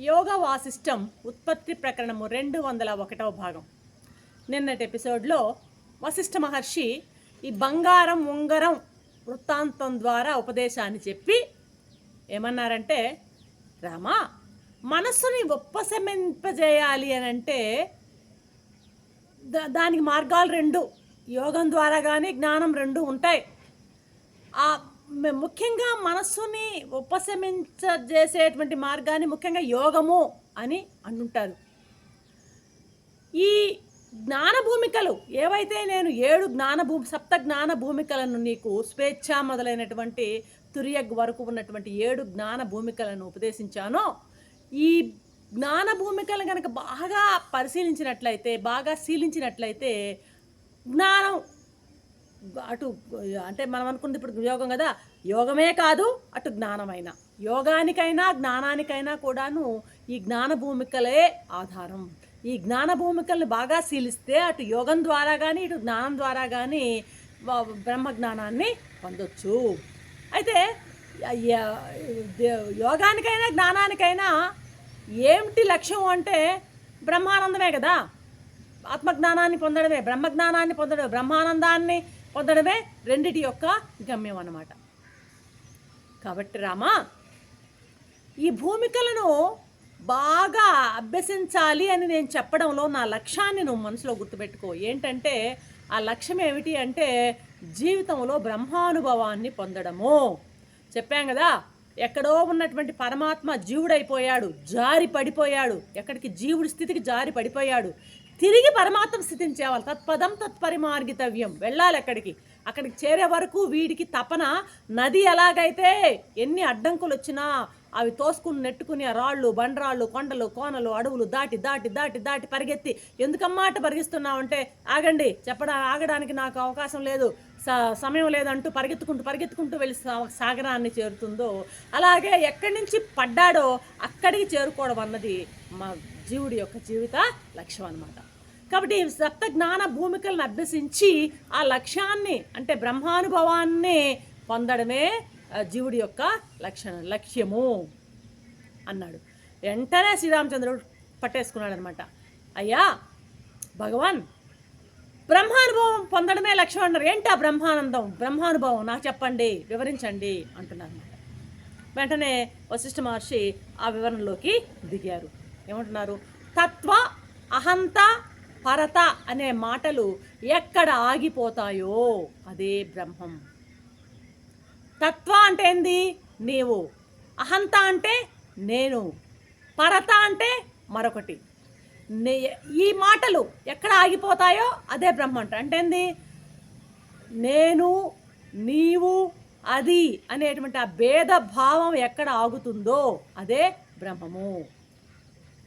యోగ వాసిష్టం ఉత్పత్తి ప్రకరణము రెండు వందల ఒకటవ భాగం. నిన్నటి ఎపిసోడ్లో వశిష్ఠ మహర్షి ఈ బంగారం ఉంగరం వృత్తాంతం ద్వారా ఉపదేశాన్ని చెప్పి ఏమన్నారంటే రామా మనస్సుని ఉపశమింపజేయాలి అని అంటే దా- దానికి మార్గాలు రెండు. యోగం ద్వారా కానీ జ్ఞానం రెండు ఉంటాయి. ఆ ముఖ్యంగా మనస్సుని ఉపశమించేసేటువంటి మార్గాన్ని ముఖ్యంగా యోగము అని అంటుంటారు. ఈ జ్ఞాన భూమికలు ఏవైతే నేను ఏడు జ్ఞాన భూ సప్త జ్ఞాన భూమికలను నీకు స్వేచ్ఛ మొదలైనటువంటి తురియగ్ వరకు ఉన్నటువంటి ఏడు జ్ఞాన భూమికలను ఉపదేశించానో ఈ జ్ఞాన భూమికలను కనుక బాగా పరిశీలించినట్లయితే బాగా శీలించినట్లయితే జ్ఞానం అటు అంటే మనం అనుకుంది ఇప్పుడు యోగం కదా? యోగమే కాదు అటు జ్ఞానమైనా. యోగానికైనా జ్ఞానానికైనా కూడాను ఈ జ్ఞాన భూమికలే ఆధారం. ఈ జ్ఞాన భూమికల్ని బాగా శీలిస్తే అటు యోగం ద్వారా కానీ ఇటు జ్ఞానం ద్వారా కానీ బ్రహ్మ జ్ఞానాన్ని పొందొచ్చు. అయితే యోగానికైనా జ్ఞానానికైనా ఏమిటి లక్ష్యం అంటే బ్రహ్మానందమే కదా? ఆత్మజ్ఞానాన్ని పొందడమే బ్రహ్మజ్ఞానాన్ని పొందడమే బ్రహ్మానందాన్ని పొందడమే రెండిటి యొక్క గమ్యం అన్నమాట. కాబట్టి రామా ఈ భూమికలను బాగా అభ్యసించాలి అని నేను చెప్పడంలో నా లక్ష్యాన్ని నువ్వు మనసులో గుర్తుపెట్టుకో. ఏంటంటే ఆ లక్ష్యం ఏమిటి అంటే జీవితంలో బ్రహ్మానుభవాన్ని పొందడము. చెప్పాం కదా ఎక్కడో ఉన్నటువంటి పరమాత్మ జీవుడైపోయాడు జారి పడిపోయాడు. ఎక్కడికి జీవుడి స్థితికి జారి పడిపోయాడు. తిరిగి పరమాత్మ స్థితిని చేయాలి తత్పదం తత్పరిమార్గితవ్యం. వెళ్ళాలి అక్కడికి. అక్కడికి చేరే వరకు వీడికి తపన. నది ఎలాగైతే ఎన్ని అడ్డంకులు వచ్చినా అవి తోసుకుని నెట్టుకుని ఆ రాళ్ళు బండరాళ్ళు కొండలు కోనలు అడవులు దాటి దాటి దాటి దాటి పరిగెత్తి. ఎందుకమ్మాట పరిగిస్తున్నావంటే ఆగండి చెప్పడా ఆగడానికి నాకు అవకాశం లేదు. స- సమయం లేదంటూ పరిగెత్తుకుంటూ పరిగెత్తుకుంటూ వెళ్ళి సాగరాన్ని చేరుతుందో అలాగే ఎక్కడి నుంచి పడ్డాడో అక్కడికి చేరుకోవడం అన్నది మా జీవుడి యొక్క జీవిత లక్ష్యం అన్నమాట. కాబట్టి ఈ సప్త జ్ఞాన భూమికలను అభ్యసించి ఆ లక్ష్యాన్ని అంటే బ్రహ్మానుభవాన్ని పొందడమే జీవుడి యొక్క లక్షణ లక్ష్యము అన్నాడు. వెంటనే శ్రీరామచంద్రుడు పట్టేసుకున్నాడు అనమాట అయ్యా భగవాన్ బ్రహ్మానుభవం పొందడమే లక్ష్యం అన్నారు. ఏంటి ఆ బ్రహ్మానందం? బ్రహ్మానుభవం నాకు చెప్పండి వివరించండి అంటున్నారు అనమాట వెంటనే వశిష్ఠ మహర్షి ఆ వివరణలోకి దిగారు. ఏమంటున్నారు? తత్వ అహంత పరత అనే మాటలు ఎక్కడ ఆగిపోతాయో అదే బ్రహ్మం. తత్వ అంటే ఏంది? నీవు. అహంత అంటే నేను. పరత అంటే మరొకటి. ఈ మాటలు ఎక్కడ ఆగిపోతాయో అదే బ్రహ్మ అంట. అంటే ఏంది? నేను నీవు అది అనేటువంటి ఆ భేద భావం ఎక్కడ ఆగుతుందో అదే బ్రహ్మము.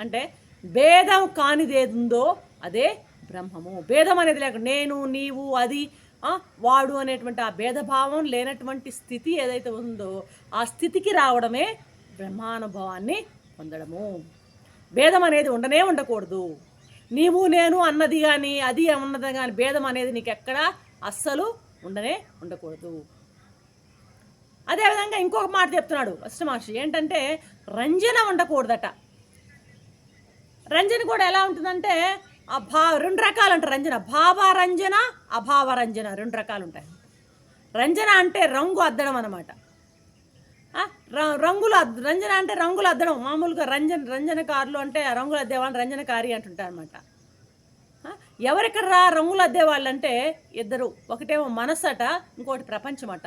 అంటే భేదం కానిదేదుందో అదే బ్రహ్మము. భేదం అనేది లేక నేను నీవు అది వాడు అనేటువంటి ఆ భేదభావం లేనటువంటి స్థితి ఏదైతే ఉందో ఆ స్థితికి రావడమే బ్రహ్మానుభవాన్ని పొందడము. భేదం అనేది ఉండనే ఉండకూడదు. నీవు నేను అన్నది కానీ అది ఉన్నది కానీ భేదం అనేది నీకు ఎక్కడ అస్సలు ఉండనే ఉండకూడదు. అదేవిధంగా ఇంకొక మాట చెప్తున్నాడు వశిష్ఠ మహర్షి. ఏంటంటే రంజన ఉండకూడదట. రంజన కూడా ఎలా ఉంటుందంటే అభా రెండు రకాలు అంటారు రంజన భావరంజన అభావరంజన రెండు రకాలు ఉంటాయి రంజన అంటే రంగు అద్దడం అనమాట రంగులు రంజన అంటే రంగులు అద్దడం. మామూలుగా రంజన రంజనకారులు అంటే ఆ రంగులు అద్దేవాళ్ళని రంజనకారి అంటుంటారు అనమాట ఎవరెక్కడ రా రంగులు అద్దేవాళ్ళు అంటే ఇద్దరు. ఒకటేమో మనస్సు అట ఇంకోటి ప్రపంచం అట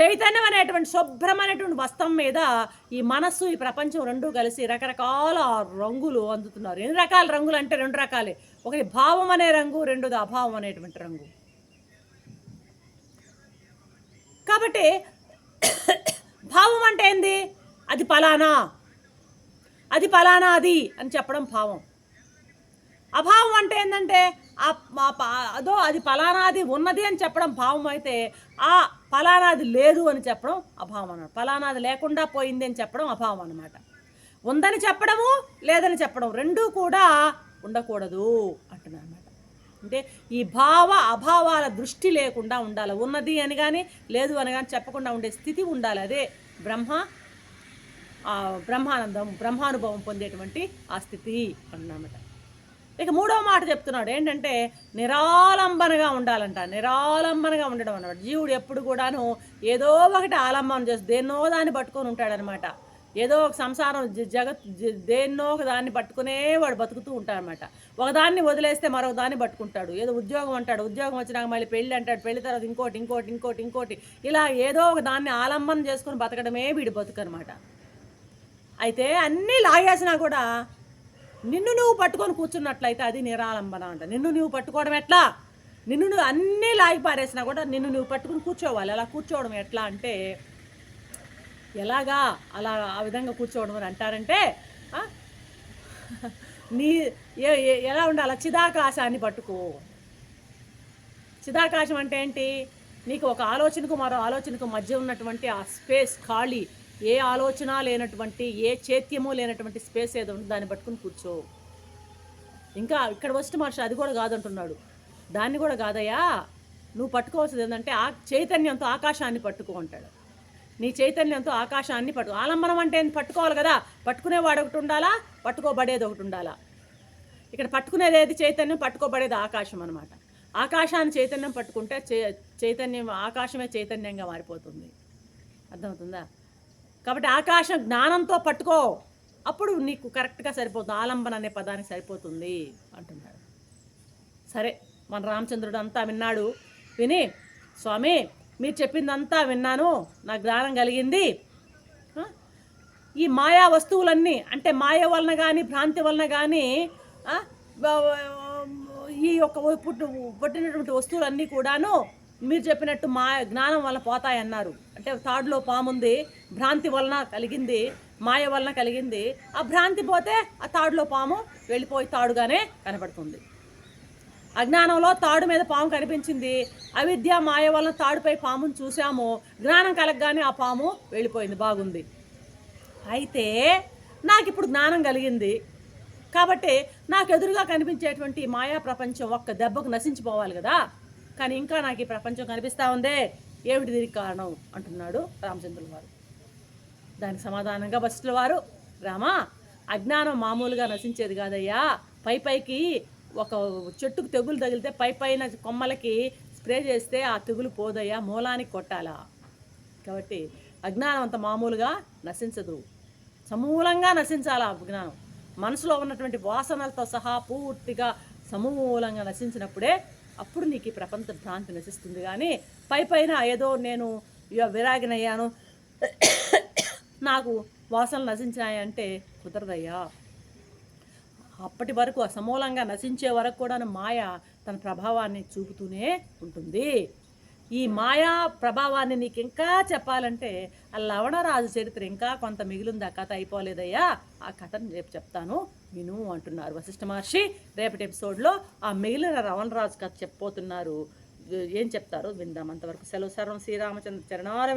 చైతన్యం అనేటువంటి శుభ్రమైనటువంటి వస్త్రం మీద ఈ మనస్సు ఈ ప్రపంచం రెండు కలిసి రకరకాల రంగులు అందుతున్నారు. ఎన్ని రకాల రంగులు అంటే రెండు రకాలే. ఒకటి భావం అనే రంగు రెండోది అభావం అనేటువంటి రంగు. కాబట్టి భావం అంటే ఏంది? అది పలానా. అది పలానా అది అని చెప్పడం భావం. అభావం అంటే ఏంటంటే ఆ మా ప- అదో అది ఫలానాది ఉన్నది అని చెప్పడం భావం అయితే ఆ ఫలానాది లేదు అని చెప్పడం అభావం అన్నమాట. ఫలానాది లేకుండా పోయింది అని చెప్పడం అభావం అన్నమాట. ఉందని చెప్పడము లేదని చెప్పడం రెండూ కూడా ఉండకూడదు అంటున్నాను అనమాట అంటే ఈ భావ అభావాల దృష్టి లేకుండా ఉండాలి. ఉన్నది అని కానీ లేదు అని కానీ చెప్పకుండా ఉండే స్థితి ఉండాలి. అదే బ్రహ్మ ఆ బ్రహ్మానందం బ్రహ్మానుభవం పొందేటువంటి ఆ స్థితి అన్నమాట. ఇక మూడవ మాట చెప్తున్నాడు ఏంటంటే నిరాలంబనగా ఉండాలంట. నిరాలంబనగా ఉండడం అన్నమాట. జీవుడు ఎప్పుడు కూడాను ఏదో ఒకటి ఆలంబనం చేస్తూ దేన్నో దాన్ని పట్టుకొని ఉంటాడనమాట ఏదో ఒక సంసారం జగత్ దేన్నో ఒక దాన్ని పట్టుకునే వాడు బతుకుతూ ఉంటాడనమాట ఒకదాన్ని వదిలేస్తే మరొక దాన్ని పట్టుకుంటాడు. ఏదో ఉద్యోగం అంటాడు ఉద్యోగం వచ్చినాక మళ్ళీ పెళ్ళి అంటాడు పెళ్ళి తర్వాత ఇంకోటి ఇంకోటి ఇంకోటి ఇంకోటి. ఇలా ఏదో ఒక దాన్ని ఆలంబనం చేసుకుని బతకడమే వీడి బతుకు అనమాట అయితే అన్నీ లాగేసినా కూడా నిన్ను నువ్వు పట్టుకొని కూర్చున్నట్లయితే అది నిరాలంబన అంట. నిన్ను నువ్వు పట్టుకోవడం ఎట్లా? నిన్ను నువ్వు అన్నీ లాగి పారేసినా కూడా నిన్ను నువ్వు పట్టుకుని కూర్చోవాలి. అలా కూర్చోవడం ఎట్లా అంటే ఎలాగా అలా ఆ విధంగా కూర్చోవడం అని అంటారంటే నీ ఏ- ఎలా ఉండాలి? చిదాకాశాన్ని పట్టుకో. చిదాకాశం అంటే ఏంటి? నీకు ఒక ఆలోచనకు మరో ఆలోచనకు మధ్య ఉన్నటువంటి ఆ స్పేస్ ఖాళీ. ఏ ఆలోచన లేనటువంటి ఏ చైత్యము లేనటువంటి స్పేస్ ఏదో ఉందో దాన్ని పట్టుకుని కూర్చో. ఇంకా ఇక్కడ వస్తే మనిషి అది కూడా కాదంటున్నాడు. దాన్ని కూడా కాదయ్యా నువ్వు పట్టుకోవాల్సింది ఏంటంటే ఆ చైతన్యంతో ఆకాశాన్ని పట్టుకో అంటాడు. నీ చైతన్యంతో ఆకాశాన్ని పట్టు ఆలంబనం అంటే పట్టుకోవాలి కదా. పట్టుకునేవాడు ఒకటి ఉండాలా? పట్టుకోబడేది ఒకటి ఉండాలా? ఇక్కడ పట్టుకునేది ఏది? చైతన్యం పట్టుకోబడేది ఆకాశం అనమాట ఆకాశాన్ని చైతన్యం పట్టుకుంటే చై- చైతన్యం ఆకాశమే చైతన్యంగా మారిపోతుంది. అర్థమవుతుందా? కాబట్టి ఆకాశం జ్ఞానంతో పట్టుకో. అప్పుడు నీకు కరెక్ట్గా సరిపోతుంది. ఆలంబన అనే పదానికి సరిపోతుంది అంటున్నాడు. సరే మన రామచంద్రుడు అంతా విన్నాడు. విని స్వామి మీరు చెప్పిందంతా విన్నాను. నాకు జ్ఞానం కలిగింది. ఈ మాయా వస్తువులన్నీ అంటే మాయ వలన కానీ భ్రాంతి వలన కానీ ఈ యొక్క పుట్టు పుట్టినటువంటి వస్తువులన్నీ కూడాను మీరు చెప్పినట్టు మా జ్ఞానం వల్ల పోతాయన్నారు. అంటే తాడులో పాముంది భ్రాంతి వలన కలిగింది మాయ వలన కలిగింది. ఆ భ్రాంతి పోతే ఆ తాడులో పాము వెళ్ళిపోయి తాడుగానే కనబడుతుంది. అజ్ఞానంలో తాడు మీద పాము కనిపించింది. అవిద్య మాయ వలన తాడుపై పామును చూసాము జ్ఞానం కలగగానే ఆ పాము వెళ్ళిపోయింది. బాగుంది. అయితే నాకు ఇప్పుడు జ్ఞానం కలిగింది. కాబట్టి నాకు ఎదురుగా కనిపించేటువంటి మాయా ప్రపంచం ఒక్క దెబ్బకు నశించిపోవాలి కదా. కానీ ఇంకా నాకు ఈ ప్రపంచం కనిపిస్తూ ఉందే ఏమిటి దీనికి కారణం అంటున్నాడు రామచంద్రుల వారు. దానికి సమాధానంగా బస్సుల వారు రామా అజ్ఞానం మామూలుగా నశించేది కాదయ్యా. పై పైకి ఒక చెట్టుకు తెగులు తగిలితే పై పైన కొమ్మలకి స్ప్రే చేస్తే ఆ తెగులు పోదయ్యా మూలానికి కొట్టాలా? కాబట్టి అజ్ఞానం అంత మామూలుగా నశించదు. సమూలంగా నశించాలా ఆ అజ్ఞానం? మనసులో ఉన్నటువంటి వాసనలతో సహా పూర్తిగా సమూలంగా నశించినప్పుడే అప్పుడు నీకు ఈ ప్రపంచ భ్రాంతి నశిస్తుంది. కానీ పై పైన ఏదో నేను విరాగినయ్యాను. నాకు వాసనలు నశించాయంటే కుదరదయ్యా. అప్పటి వరకు అసమూలంగా నశించే వరకు కూడా మాయ తన ప్రభావాన్ని చూపుతూనే ఉంటుంది. ఈ మాయా ప్రభావాన్ని నీకు ఇంకా చెప్పాలంటే ఆ లవణరాజు చరిత్ర ఇంకా కొంత మిగిలింది. ఆ కథ అయిపోలేదయ్యా. ఆ కథను రేపు చెప్తాను. విను అంటున్నారు. వశిష్ఠ మహర్షి రేపటి ఎపిసోడ్లో ఆ మిగిలిన రవణరాజు కథ చెప్పబోతున్నారు. ఏం చెప్తారో విందాం. అంతవరకు సెలవు సర్వం శ్రీరామచంద్ర చరణార